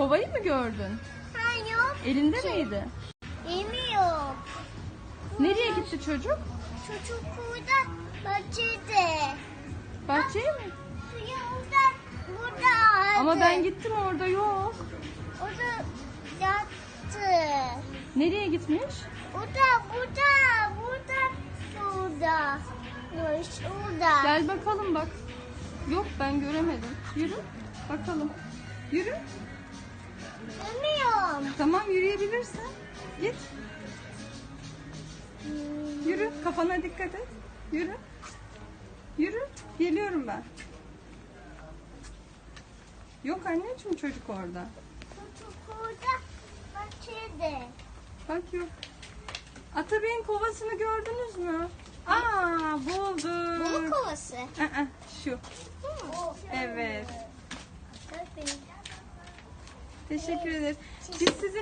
Kovayı mı gördün? Ha yok. Elinde miydi? Yemi yok. Nereye gitti çocuk? Çocuk burada bahçede. Bahçeye mi? Suyu orada burada. Ama ben gittim orada yok. O da yattı. Nereye gitmiş? O da burada. Burada. Burada. Yok, Şurada. Gel bakalım bak. Yok ben göremedim. Yürü bakalım. Yürü. Yürüyebilirsin. Git. Yürü. Kafana dikkat et. Yürü. Yürü. Geliyorum ben. Yok anneciğim çocuk orada. Çocuk burada bahçede. Bak yok. Atabey'in kovasını gördünüz mü? Aa buldum. Bu mu kovası? Aa, şu. Evet. Teşekkür ederiz. Biz sizin